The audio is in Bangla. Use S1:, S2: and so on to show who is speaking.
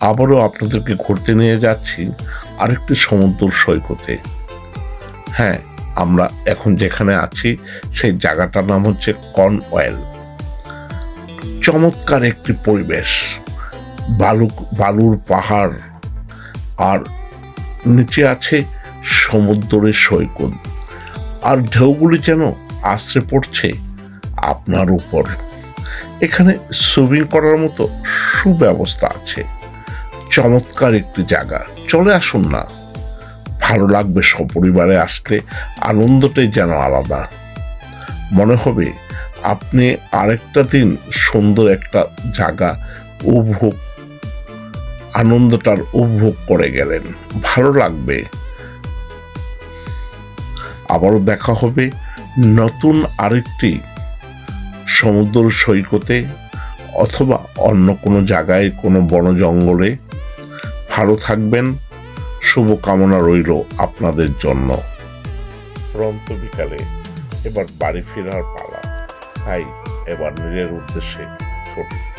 S1: আবারও আপনাদেরকে ঘুরতে নিয়ে যাচ্ছি আরেকটি সমুদ্র সৈকতে। হ্যাঁ আমরা এখন যেখানে আছি, সেই জায়গাটার নাম হচ্ছে কর্ন অয়েল চমৎকার একটি পরিবেশ। বালু বালুর পাহাড়। আর নিচে আছে সমুদ্রের সৈকত। আর ঢেউগুলি যেন আশ্রে পড়ছে আপনার উপর। এখানে সুইমিং করার মতো সুব্যবস্থা আছে। চমৎকার একটি জায়গা। চলে আসুন না। ভালো লাগবে সপরিবারে আসলে আনন্দটাই যেন আলাদা। মনে হবে আপনি আরেকটা দিন সুন্দর একটা জায়গা উপভোগ, আনন্দটার উপভোগ করে গেলেন। ভালো লাগবে। আবারও দেখা হবে নতুন আরেকটি সমুদ্র সৈকতে অথবা অন্য কোনো জায়গায়, কোনো বন জঙ্গলে ভালো থাকবেন। শুভকামনা রইল আপনাদের জন্য। রন্ত বিকালে এবার বাড়ি ফেরার পালা। তাই এবার নিজের উদ্দেশ্যে ছোট